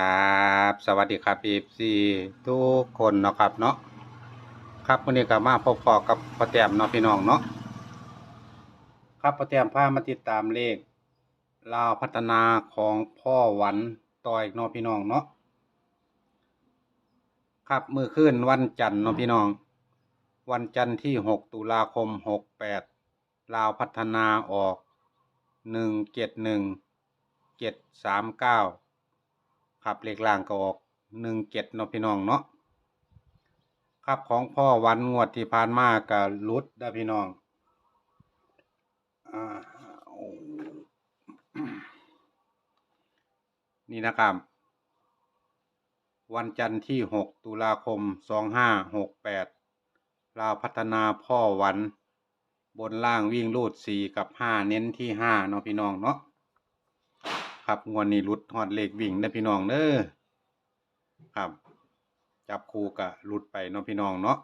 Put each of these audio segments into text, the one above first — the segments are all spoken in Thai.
ครับ สวัสดีครับเอฟซีทุกคนเนาะครับเนาะครับวันนี้ก็มาพบปอกับพ่อแต้มเนาะพี่น้องเนาะครับพ่อแต้มพามาติดตามเลขลาวพัฒนาของพ่อหวันต่ออีกเนาะพี่น้องเนาะครับมือขึ้นวันจันทร์เนาะพี่น้อง วันจันทร์ที่หกตุลาคมหกแปดลาวพัฒนาออกหนึ่งเจ็ดหนึ่งเจ็ดสามเก้า ครับเลขล่างก็ออกหนึ่งเจ็ดเนาะพี่น้องเนาะครับของพ่อวันงวดที่ผ่านมากับรุดได้อพี่น้องอนี่นะครับ วันจันทร์ที่หกตุลาคมสองห้าหกแปดลาวพัฒนาพ่อวัน บนล่างวิ่งรูดสี่กับห้าเน้นที่ห้าเนาะพี่น้องเนาะ ครับงวดนี้หลุดฮอดเลขวิ่งนะพี่น้องเด้อครับ จับคู่กะหลุดไปเนาะพี่น้องเนาะ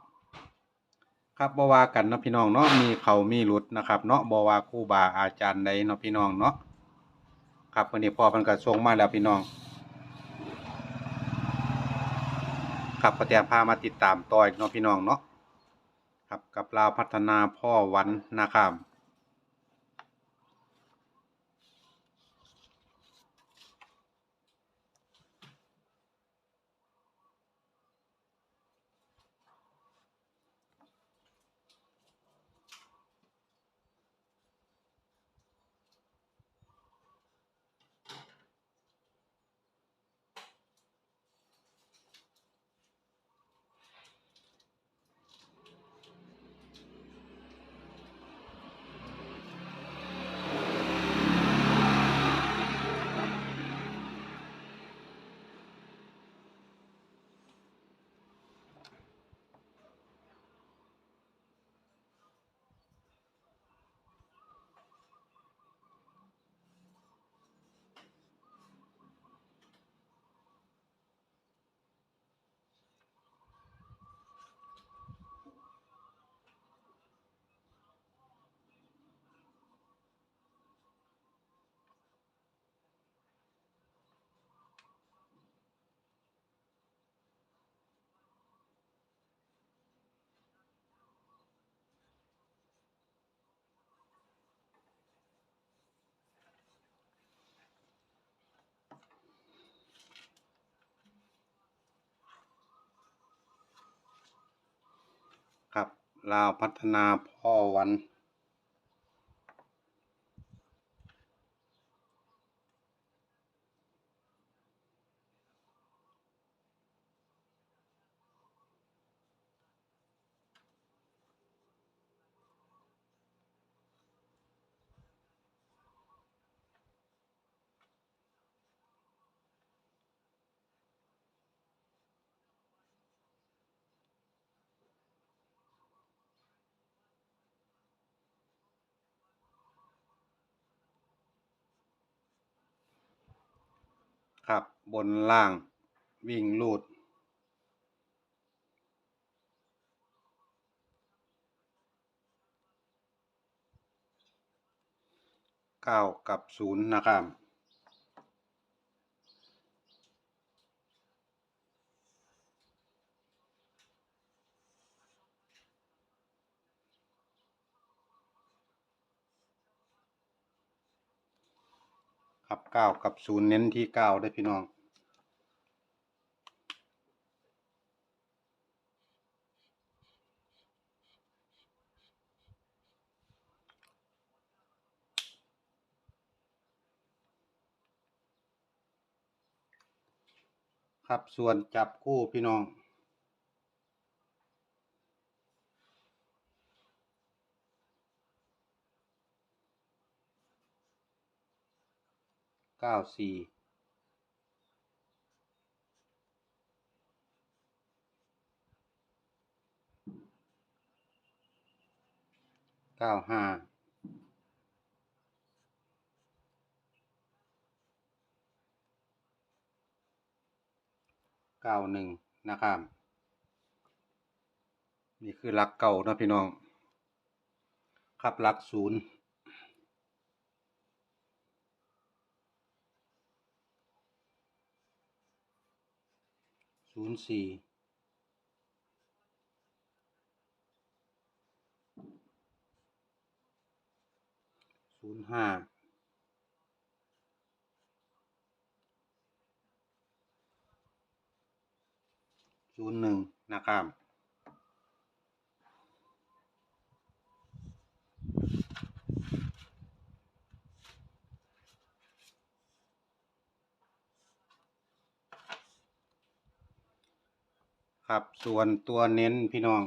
ครับบ่ว่ากันเนาะพี่น้องเนาะมีเขามีหลุดนะครับเนาะบ่ว่าครูบาอาจารย์ใดเนาะพี่น้องเนาะครับวันนี้พ่อเพิ่นก็ส่งมาแล้วพี่น้อง ครับก็แตมพามาติดตามต่ออีกเนาะพี่น้องเนาะครับกับลาวพัฒนาพ่อวันนะครับ ครับ ลาวพัฒนาพ่อวัน ครับ บนล่าง วิ่งลูด เก้ากับศูนย์นะครับ ครับเก้ากับศูนย์เน้นที่เก้าได้พี่น้องครับส่วนจับคู่พี่น้อง เก้าสี่เก้าห้าเก้าหนึ่งนะครับ นี่คือหลักเก่านะพี่น้อง ครับหลักศูนย์ ศูนย์สี่ศูนย์ห้าศูนย์หนึ่งนะครับ ครับส่วนตัวเน้นพี่น้อง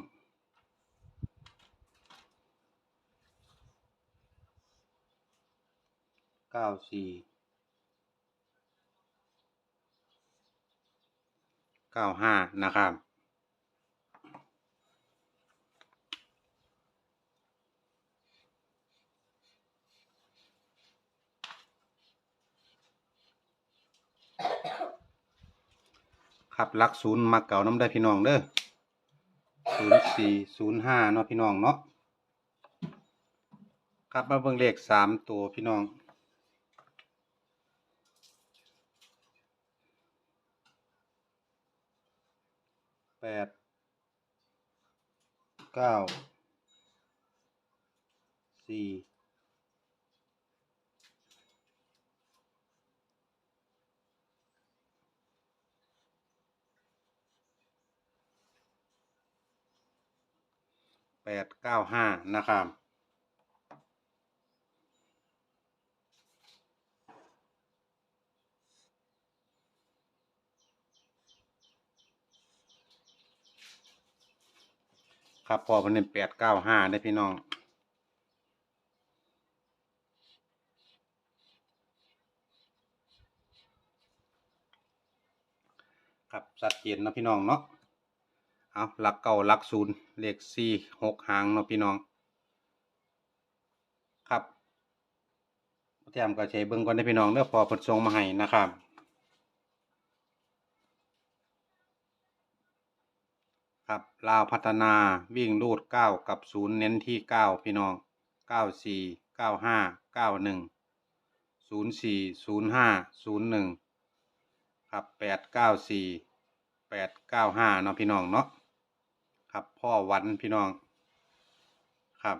เก้าสี่ เก้าห้านะครับ ครับลักศูนย์มักเก่าน้ำได้พี่น้องเด้อศูนย์สี่ศูนย์ห้าเนาะพี่น้องเนาะครับมาเบิ่งเลขสามตัวพี่น้อง แปด เก้า สี่ แปดเก้าห้านะครับครับพอพิ่นเป็นแปดเก้าห้าได้พี่น้องครับสัดเจนนะพี่น้องเนาะ เอาหลักเก่าหลักศูนย์เลขสี่หกหางเนาะพี่น้อง ครับแถมก็ใช้เบิ่งก่อนได้อพี่น้องเด้อพอเพิ่นส่งมาให้นะครับครับลาวพัฒนาวิ่งรูดเก้ากับศูนย์เน้นที่เก้าพี่น้องเก้าสี่เก้าห้าเก้าหนึ่งศูนย์สี่ศูนย์ห้าศูนย์หนึ่งครับแปดเก้าสี่แปดเก้าห้าเนาะพี่น้องเนาะ ครับพ่อวันพี่น้องครับ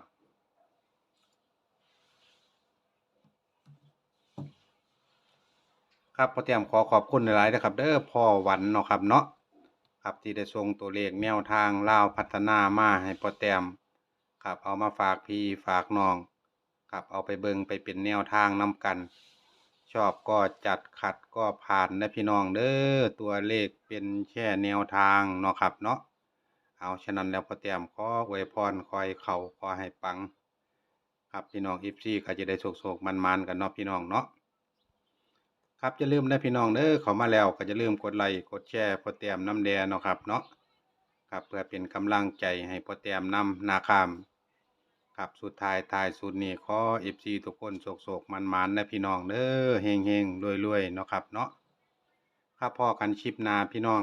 ครับพอเตรียมขอขอบคุณหลายๆนะครับเด้อพ่อวันเนาะครับเนาะครับที่ได้ส่งตัวเลขแนวทางลาวพัฒนามาให้พอเตรียมครับเอามาฝากพี่ฝากน้องครับเอาไปเบิงไปเป็นแนวทางนํกัน ชอบก็จัดขัดก็ผ่านนะพี่น้องเด้อตัวเลขเป็นแค่แนวทางเนาะครับเนาะ เอาฉะนั้นแล้วพอเตรียมขออวยพรคอยเขาขอให้ปัง ครับพี่น้องอีฟซีก็จะได้โศกๆมันๆกันเนาะพี่น้องเนาะครับอย่าลืมนะพี่น้องเด้อเขามาแล้วก็อย่าลืมกดไลค์กดแชร์พอแต้มน้ำแดงเนาะครับเนาะครับเพื่อเป็นกำลังใจให้พอแต้มนำนาคามครับสุดท้ายท้ายสุดนี้ขอ FC ทุกคนโศกๆมันๆนะพี่น้องเด้อเฮงๆรวยๆเนาะครับเนาะครับพ่อกันชิปนาพี่น้อง